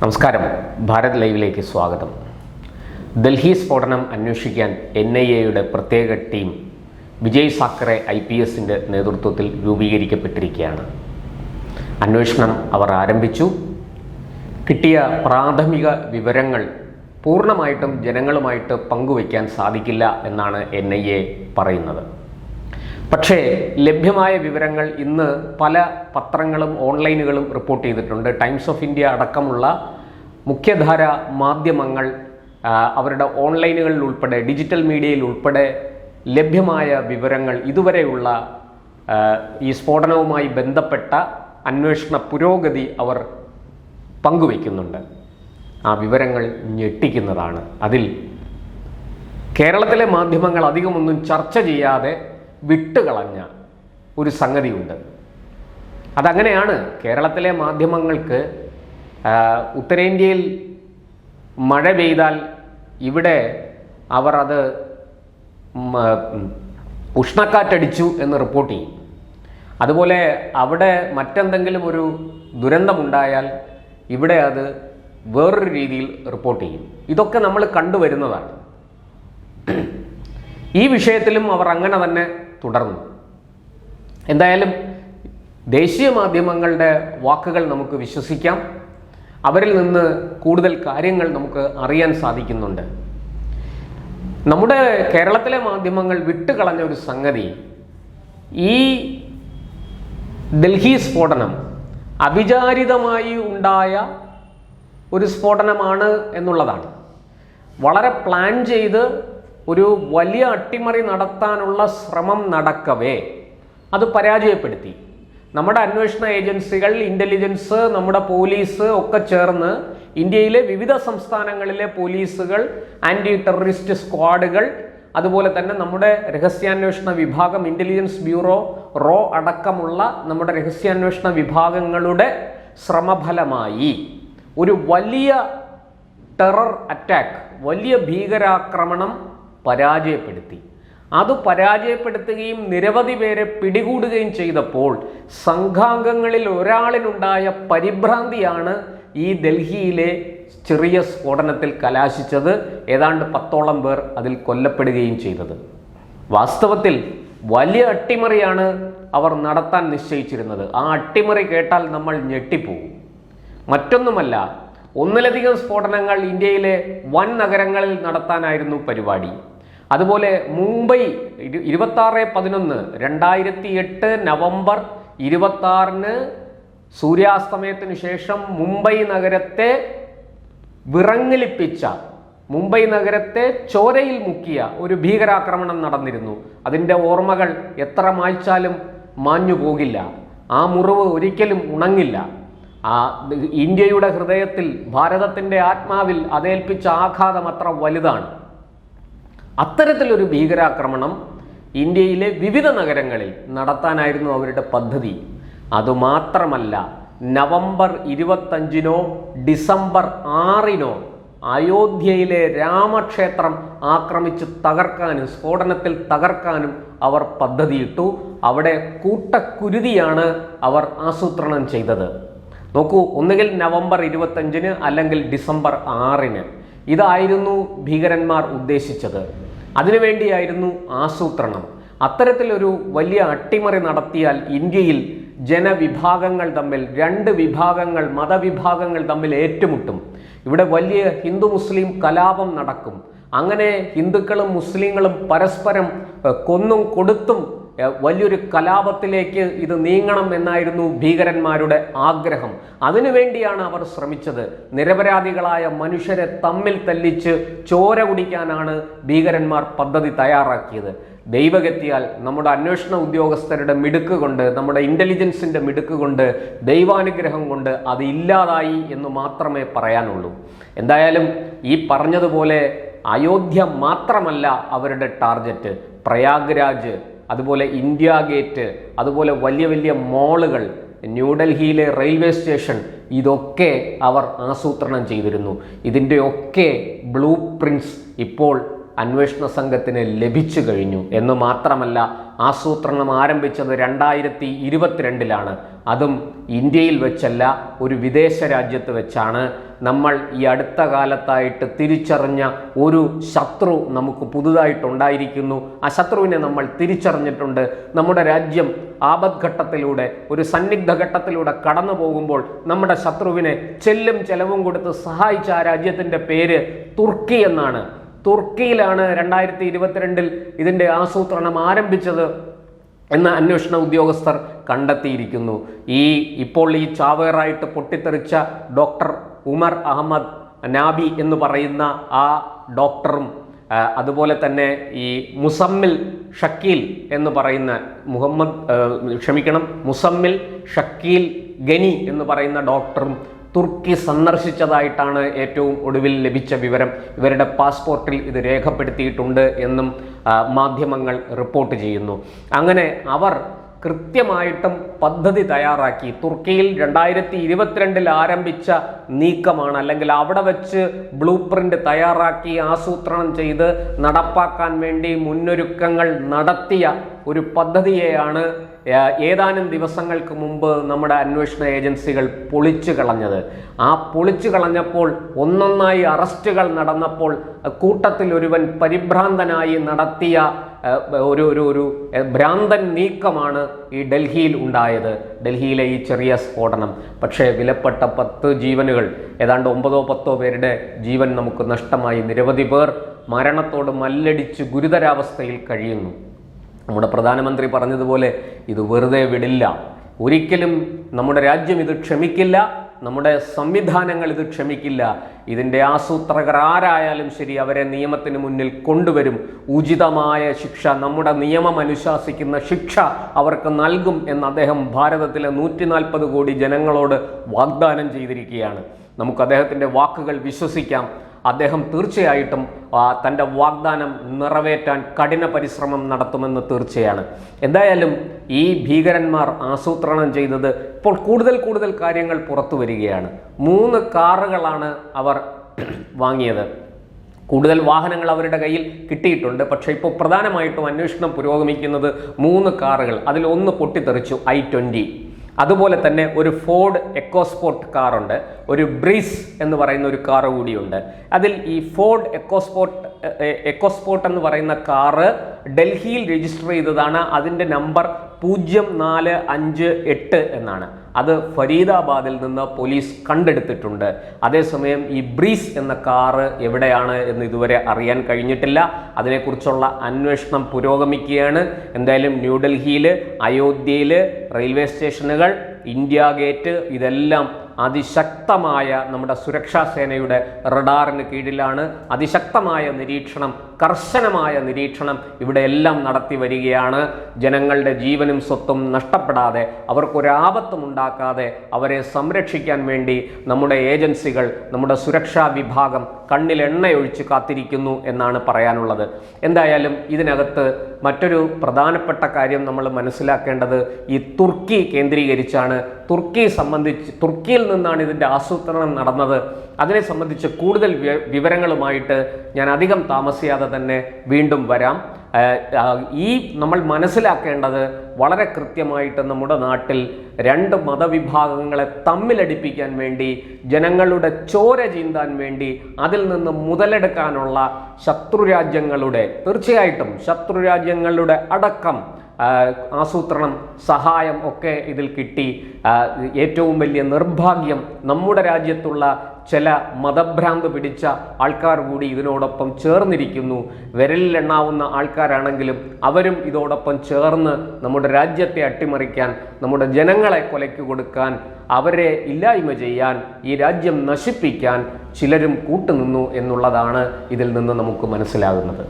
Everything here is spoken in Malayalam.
നമസ്കാരം. ഭാരത് ലൈവിലേക്ക് സ്വാഗതം. ഡൽഹി സ്ഫോടനം അന്വേഷിക്കാൻ എൻ ഐ എയുടെ പ്രത്യേക team Vijay Sakhare I P എസിന്റെ നേതൃത്വത്തിൽ രൂപീകരിക്കപ്പെട്ടിരിക്കുകയാണ്. അന്വേഷണം അവർ ആരംഭിച്ചു. കിട്ടിയ പ്രാഥമിക വിവരങ്ങൾ പൂർണമായിട്ടും ജനങ്ങളുമായിട്ട് പങ്കുവയ്ക്കാൻ സാധിക്കില്ല എന്നാണ് എൻ ഐ എ പറയുന്നത്. പക്ഷേ ലഭ്യമായ വിവരങ്ങൾ ഇന്ന് പല പത്രങ്ങളും ഓൺലൈനുകളും റിപ്പോർട്ട് ചെയ്തിട്ടുണ്ട്. ടൈംസ് ഓഫ് ഇന്ത്യ അടക്കമുള്ള മുഖ്യധാര മാധ്യമങ്ങൾ അവരുടെ ഓൺലൈനുകളിൽ ഉൾപ്പെടെ ഡിജിറ്റൽ മീഡിയയിൽ ഉൾപ്പെടെ ലഭ്യമായ വിവരങ്ങൾ ഇതുവരെയുള്ള ഈ സ്ഫോടനവുമായി ബന്ധപ്പെട്ട അന്വേഷണ പുരോഗതി അവർ പങ്കുവയ്ക്കുന്നുണ്ട്. ആ വിവരങ്ങൾ ഞെട്ടിക്കുന്നതാണ്. അതിൽ കേരളത്തിലെ മാധ്യമങ്ങൾ അധികമൊന്നും ചർച്ച ചെയ്യാതെ വിട്ടുകളഞ്ഞ ഒരു സംഗതിയുണ്ട്. അതങ്ങനെയാണ് കേരളത്തിലെ മാധ്യമങ്ങൾക്ക് ഉത്തരേന്ത്യയിൽ മഴ പെയ്താൽ ഇവിടെ അവർ അത് ഉഷ്ണക്കാറ്റടിച്ചു എന്ന് റിപ്പോർട്ട് ചെയ്യും. അതുപോലെ അവിടെ മറ്റെന്തെങ്കിലും ഒരു ദുരന്തമുണ്ടായാൽ ഇവിടെ അത് വേറൊരു രീതിയിൽ റിപ്പോർട്ട് ചെയ്യും. ഇതൊക്കെ നമ്മൾ കണ്ടുവരുന്നതാണ്. ഈ വിഷയത്തിലും അവർ അങ്ങനെ തന്നെ തുടർന്നു. എന്തായാലും ദേശീയ മാധ്യമങ്ങളുടെ വാക്കുകൾ നമുക്ക് വിശ്വസിക്കാം. അവരിൽ നിന്ന് കൂടുതൽ കാര്യങ്ങൾ നമുക്ക് അറിയാൻ സാധിക്കുന്നുണ്ട്. നമ്മുടെ കേരളത്തിലെ മാധ്യമങ്ങൾ വിട്ടുകളഞ്ഞ ഒരു സംഗതി ഈ ഡൽഹി സ്ഫോടനം അവിചാരിതമായി ഉണ്ടായ ഒരു സ്ഫോടനമാണ് എന്നുള്ളതാണ്. വളരെ പ്ലാൻ ചെയ്ത് ഒരു വലിയ അട്ടിമറി നടത്താനുള്ള ശ്രമം നടക്കവേ. അത് പരാജയപ്പെടുത്തി. നമ്മുടെ അന്വേഷണ ഏജൻസികൾ ഇന്റലിജൻസ് നമ്മുടെ പോലീസ് ഒക്കെ ചേർന്ന് ഇന്ത്യയിലെ വിവിധ സംസ്ഥാനങ്ങളിലെ പോലീസുകൾ ആന്റി ടെററിസ്റ്റ് സ്ക്വാഡുകൾ അതുപോലെ തന്നെ നമ്മുടെ രഹസ്യാന്വേഷണ വിഭാഗം ഇന്റലിജൻസ് ബ്യൂറോ റോ അടക്കമുള്ള നമ്മുടെ രഹസ്യാന്വേഷണ വിഭാഗങ്ങളുടെ ശ്രമഫലമായി. ഒരു വലിയ ടെറർ അറ്റാക്ക് വലിയ ഭീകരാക്രമണം പരാജയപ്പെടുത്തി. അത് പരാജയപ്പെടുത്തുകയും നിരവധി പേരെ പിടികൂടുകയും ചെയ്തപ്പോൾ സംഘാംഗങ്ങളിൽ ഒരാളിനുണ്ടായ പരിഭ്രാന്തിയാണ് ഈ ഡൽഹിയിലെ ചെറിയ സ്ഫോടനത്തിൽ കലാശിച്ചത്. ഏതാണ്ട് പത്തോളം പേർ അതിൽ കൊല്ലപ്പെടുകയും ചെയ്തത്. വാസ്തവത്തിൽ വലിയ അട്ടിമറിയാണ് അവർ നടത്താൻ നിശ്ചയിച്ചിരുന്നത്. ആ അട്ടിമറി കേട്ടാൽ നമ്മൾ ഞെട്ടിപ്പോകും. മറ്റൊന്നുമല്ല ഒന്നിലധികം സ്ഫോടനങ്ങൾ ഇന്ത്യയിലെ വൻ നഗരങ്ങളിൽ നടത്താനായിരുന്നു പരിപാടി. അതുപോലെ മുംബൈ ഇരുപത്തി ആറ് പതിനൊന്ന് രണ്ടായിരത്തി എട്ട് നവംബർ ഇരുപത്തി ആറിന് സൂര്യാസ്തമയത്തിന് ശേഷം മുംബൈ നഗരത്തെ വിറങ്ങലിപ്പിച്ച മുംബൈ നഗരത്തെ ചോരയിൽ മുക്കിയ ഒരു ഭീകരാക്രമണം നടന്നിരുന്നു. അതിന്റെ ഓർമ്മകൾ എത്ര മായ്ച്ചാലും മാഞ്ഞു പോകില്ല. ആ മുറിവ് ഒരിക്കലും ഉണങ്ങില്ല. ആ ഇന്ത്യയുടെ ഹൃദയത്തിൽ ഭാരതത്തിന്റെ ആത്മാവിൽ അതേൽപ്പിച്ച ആഘാതം അത്ര വലുതാണ്. അത്തരത്തിലൊരു ഭീകരാക്രമണം ഇന്ത്യയിലെ വിവിധ നഗരങ്ങളിൽ നടത്താനായിരുന്നു അവരുടെ പദ്ധതി. അതുമാത്രമല്ല നവംബർ ഇരുപത്തഞ്ചിനോ ഡിസംബർ ആറിനോ അയോധ്യയിലെ രാമക്ഷേത്രം ആക്രമിച്ച് തകർക്കാനും സ്ഫോടനത്തിൽ തകർക്കാനും അവർ പദ്ധതിയിട്ടു. അവിടെ കൂട്ടക്കുരുതിയാണ് അവർ ആസൂത്രണം ചെയ്തത്. നോക്കൂ ഒന്നുകിൽ നവംബർ ഇരുപത്തഞ്ചിന് അല്ലെങ്കിൽ ഡിസംബർ ആറിന്. ഇതായിരുന്നു ഭീകരന്മാർ ഉദ്ദേശിച്ചത്. അതിനുവേണ്ടിയായിരുന്നു ആസൂത്രണം. അത്തരത്തിലൊരു വലിയ അട്ടിമറി നടത്തിയാൽ ഇന്ത്യയിൽ ജനവിഭാഗങ്ങൾ തമ്മിൽ രണ്ട് വിഭാഗങ്ങൾ മതവിഭാഗങ്ങൾ തമ്മിൽ ഏറ്റുമുട്ടും. ഇവിടെ വലിയ ഹിന്ദു മുസ്ലിം കലാപം നടക്കും. അങ്ങനെ ഹിന്ദുക്കളും മുസ്ലിങ്ങളും പരസ്പരം കൊന്നും കൊടുത്തും വലിയൊരു കലാപത്തിലേക്ക് ഇത് നീങ്ങണം എന്നായിരുന്നു ഭീകരന്മാരുടെ ആഗ്രഹം. അതിനുവേണ്ടിയാണ് അവർ ശ്രമിച്ചത്. നിരപരാധികളായ മനുഷ്യരെ തമ്മിൽ തല്ലിച്ച് ചോര കുടിക്കാനാണ് ഭീകരന്മാർ പദ്ധതി തയ്യാറാക്കിയത്. ദൈവഗത്തിയാൽ നമ്മുടെ അന്വേഷണ ഉദ്യോഗസ്ഥരുടെ മിടുക്ക് കൊണ്ട് നമ്മുടെ ഇന്റലിജൻസിന്റെ മിടുക്ക് കൊണ്ട് ദൈവാനുഗ്രഹം കൊണ്ട് അത് ഇല്ലാതായി എന്ന് മാത്രമേ പറയാനുള്ളൂ. എന്തായാലും ഈ പറഞ്ഞതുപോലെ അയോധ്യ മാത്രമല്ല അവരുടെ ടാർഗറ്റ്. പ്രയാഗ്രാജ് അതുപോലെ ഇന്ത്യ ഗേറ്റ് അതുപോലെ വലിയ വലിയ മോളുകൾ ന്യൂഡൽഹിയിലെ റെയിൽവേ സ്റ്റേഷൻ ഇതൊക്കെ അവർ ആസൂത്രണം ചെയ്തിരുന്നു. ഇതിന്റെയൊക്കെ ബ്ലൂ പ്രിൻസ് ഇപ്പോൾ അന്വേഷണ സംഘത്തിന് ലഭിച്ചു കഴിഞ്ഞു എന്ന് മാത്രമല്ല ആസൂത്രണം ആരംഭിച്ചത് രണ്ടായിരത്തി ഇരുപത്തിരണ്ടിലാണ്. അതും ഇന്ത്യയിൽ വെച്ചല്ല ഒരു വിദേശ രാജ്യത്ത് വെച്ചാണ്. നമ്മൾ ഈ അടുത്ത കാലത്തായിട്ട് തിരിച്ചറിഞ്ഞ ഒരു ശത്രു നമുക്ക് പുതുതായിട്ടുണ്ടായിരിക്കുന്നു. ആ ശത്രുവിനെ നമ്മൾ തിരിച്ചറിഞ്ഞിട്ടുണ്ട്. നമ്മുടെ രാജ്യം ആപദ്ഘട്ടത്തിലൂടെ ഒരു സന്നിഗ്ധ ഘട്ടത്തിലൂടെ കടന്നു പോകുമ്പോൾ നമ്മുടെ ശത്രുവിനെ ചെല്ലും ചെലവും കൊടുത്ത് സഹായിച്ച ആ രാജ്യത്തിന്റെ പേര് തുർക്കി എന്നാണ്. തുർക്കിയിലാണ് രണ്ടായിരത്തി ഇരുപത്തിരണ്ടിൽ ഇതിന്റെ ആസൂത്രണം ആരംഭിച്ചത് എന്ന് അന്വേഷണ ഉദ്യോഗസ്ഥർ കണ്ടെത്തിയിരിക്കുന്നു. ഈ ഇപ്പോൾ ഈ ചാവേറായിട്ട് പൊട്ടിത്തെറിച്ച ഡോക്ടർ ഉമർ അഹമ്മദ് നാബി എന്ന് പറയുന്ന ആ ഡോക്ടറും അതുപോലെ തന്നെ ഈ മുസമ്മിൽ ഷക്കീൽ എന്ന് പറയുന്ന മുഹമ്മദ് ക്ഷമിക്കണം മുസമ്മിൽ ഷക്കീൽ ഗനി എന്ന് പറയുന്ന ഡോക്ടറും തുർക്കി സന്ദർശിച്ചതായിട്ടാണ് ഏറ്റവും ഒടുവിൽ ലഭിച്ച വിവരം. ഇവരുടെ പാസ്പോർട്ടിൽ ഇത് രേഖപ്പെടുത്തിയിട്ടുണ്ട് എന്നും മാധ്യമങ്ങൾ റിപ്പോർട്ട് ചെയ്യുന്നു. അങ്ങനെ അവർ കൃത്യമായിട്ടും പദ്ധതി തയ്യാറാക്കി. തുർക്കിയിൽ രണ്ടായിരത്തി ഇരുപത്തിരണ്ടിൽ ആരംഭിച്ച നീക്കമാണ് അല്ലെങ്കിൽ അവിടെ വെച്ച് ബ്ലൂ പ്രിന്റ് തയ്യാറാക്കി ആസൂത്രണം ചെയ്ത് നടപ്പാക്കാൻ വേണ്ടി മുന്നൊരുക്കങ്ങൾ നടത്തിയ ഒരു പദ്ധതിയെയാണ് ഏതാനും ദിവസങ്ങൾക്ക് മുമ്പ് നമ്മുടെ അന്വേഷണ ഏജൻസികൾ പൊളിച്ചു കളഞ്ഞത്. ആ പൊളിച്ചു കളഞ്ഞപ്പോൾ ഒന്നൊന്നായി അറസ്റ്റുകൾ നടന്നപ്പോൾ കൂട്ടത്തിൽ ഒരുവൻ പരിഭ്രാന്തനായി നടത്തിയ ഒരു ഒരു ഒരു ഭ്രാന്തൻ നീക്കമാണ് ഈ ഡൽഹിയിൽ ഉണ്ടായത്. ഡൽഹിയിലെ ഈ ചെറിയ സ്ഫോടനം. പക്ഷേ വിലപ്പെട്ട പത്ത് ജീവനുകൾ ഏതാണ്ട് ഒമ്പതോ പത്തോ പേരുടെ ജീവൻ നമുക്ക് നഷ്ടമായി. നിരവധി പേർ മരണത്തോട് മല്ലടിച്ച് ഗുരുതരാവസ്ഥയിൽ കഴിയുന്നു. നമ്മുടെ പ്രധാനമന്ത്രി പറഞ്ഞതുപോലെ ഇത് വെറുതെ വിടില്ല. ഒരിക്കലും നമ്മുടെ രാജ്യം ഇത് ക്ഷമിക്കില്ല നമ്മുടെ സംവിധാനങ്ങൾ ഇത് ക്ഷമിക്കില്ല. ഇതിന്റെ ആസൂത്രകർ ആരായാലും ശരി അവരെ നിയമത്തിന് മുന്നിൽ കൊണ്ടുവരും. ഉചിതമായ ശിക്ഷ നമ്മുടെ നിയമം അനുശാസിക്കുന്ന ശിക്ഷ അവർക്ക് നൽകും എന്ന് അദ്ദേഹം ഭാരതത്തിലെ നൂറ്റി നാൽപ്പത് കോടി ജനങ്ങളോട് വാഗ്ദാനം ചെയ്തിരിക്കുകയാണ്. നമുക്ക് അദ്ദേഹത്തിന്റെ വാക്കുകൾ വിശ്വസിക്കാം. അദ്ദേഹം തീർച്ചയായിട്ടും തന്റെ വാഗ്ദാനം നിറവേറ്റാൻ കഠിന പരിശ്രമം നടത്തുമെന്ന് തീർച്ചയാണ്. എന്തായാലും ഈ ഭീകരന്മാർ ആസൂത്രണം ചെയ്തത് ഇപ്പോൾ കൂടുതൽ കൂടുതൽ കാര്യങ്ങൾ പുറത്തു വരികയാണ്. മൂന്ന് കാറുകളാണ് അവർ വാങ്ങിയത്. കൂടുതൽ വാഹനങ്ങൾ അവരുടെ കയ്യിൽ കിട്ടിയിട്ടുണ്ട്. പക്ഷേ ഇപ്പോൾ പ്രധാനമായിട്ടും അന്വേഷണം പുരോഗമിക്കുന്നത് മൂന്ന് കാറുകൾ. അതിൽ ഒന്ന് പൊട്ടിത്തെറിച്ചു ഐ ട്വന്റി അതുപോലെ തന്നെ ഒരു ഫോർഡ് എക്കോസ്പോർട്ട് കാറുണ്ട്. ഒരു ബ്രീസ് എന്ന് പറയുന്ന ഒരു കാറ് കൂടിയുണ്ട്. അതിൽ ഈ ഫോർഡ് എക്കോസ്പോർട്ട് എക്കോസ്പോർട്ട് എന്ന് പറയുന്ന കാറ് ഡൽഹിയിൽ രജിസ്റ്റർ ചെയ്തതാണ്. അതിന്റെ നമ്പർ പൂജ്യം നാല് അഞ്ച് എട്ട് എന്നാണ്. അത് ഫരീദാബാദിൽ നിന്ന് പോലീസ് കണ്ടെടുത്തിട്ടുണ്ട്. അതേസമയം ഈ ബ്രീസ് എന്ന കാറ് എവിടെയാണ് എന്ന് ഇതുവരെ അറിയാൻ കഴിഞ്ഞിട്ടില്ല. അതിനെക്കുറിച്ചുള്ള അന്വേഷണം പുരോഗമിക്കുകയാണ്. എന്തായാലും ന്യൂഡൽഹിയിൽ അയോധ്യയിൽ റെയിൽവേ സ്റ്റേഷനുകൾ ഇന്ത്യ ഗേറ്റ് ഇതെല്ലാം അതിശക്തമായ നമ്മുടെ സുരക്ഷാ സേനയുടെ റഡാറിന് കീഴിലാണ്. അതിശക്തമായ നിരീക്ഷണം കർശനമായ നിരീക്ഷണം ഇവിടെ എല്ലാം നടത്തി വരികയാണ്. ജനങ്ങളുടെ ജീവനും സ്വത്തും നഷ്ടപ്പെടാതെ അവർക്കൊരാപത്തും ഉണ്ടാക്കാതെ അവരെ സംരക്ഷിക്കാൻ വേണ്ടി നമ്മുടെ ഏജൻസികൾ നമ്മുടെ സുരക്ഷാ വിഭാഗം കണ്ണിലെണ്ണയൊഴിച്ച് കാത്തിരിക്കുന്നു എന്നാണ് പറയാനുള്ളത്. എന്തായാലും ഇതിനകത്ത് മറ്റൊരു പ്രധാനപ്പെട്ട കാര്യം നമ്മൾ മനസ്സിലാക്കേണ്ടത് ഈ തുർക്കി കേന്ദ്രീകരിച്ചാണ്. തുർക്കി സംബന്ധിച്ച് തുർക്കിയിൽ നിന്നാണ് ഇതിന്റെ ആസൂത്രണം നടന്നത്. അതിനെ സംബന്ധിച്ച് കൂടുതൽ വിവരങ്ങളുമായിട്ട് ഞാൻ അധികം താമസിയാതെ തന്നെ വീണ്ടും വരാം. ഈ നമ്മൾ മനസ്സിലാക്കേണ്ടത് വളരെ കൃത്യമായിട്ട് നമ്മുടെ നാട്ടിൽ രണ്ട് മതവിഭാഗങ്ങളെ തമ്മിലടിപ്പിക്കാൻ വേണ്ടി ജനങ്ങളുടെ ചോര ചീന്താൻ വേണ്ടി അതിൽ നിന്ന് മുതലെടുക്കാനുള്ള ശത്രുരാജ്യങ്ങളുടെ തീർച്ചയായിട്ടും ശത്രുരാജ്യങ്ങളുടെ അടക്കം ആസൂത്രണം സഹായം ഒക്കെ ഇതിൽ കിട്ടി. ഏറ്റവും വലിയ നിർഭാഗ്യം നമ്മുടെ രാജ്യത്തുള്ള ചില മതഭ്രാന്ത് പിടിച്ച ആൾക്കാർ കൂടി ഇതിനോടൊപ്പം ചേർന്നിരിക്കുന്നു. വിരലിലെണ്ണാവുന്ന ആൾക്കാരാണെങ്കിലും അവരും ഇതോടൊപ്പം ചേർന്ന് നമ്മുടെ രാജ്യത്തെ അട്ടിമറിക്കാൻ നമ്മുടെ ജനങ്ങളെ കൊലയ്ക്ക് കൊടുക്കാൻ അവരെ ഇല്ലായ്മ ചെയ്യാൻ ഈ രാജ്യം നശിപ്പിക്കാൻ ചിലരും കൂട്ടുനിന്നു എന്നുള്ളതാണ് ഇതിൽ നിന്ന് നമുക്ക് മനസ്സിലാകുന്നത്.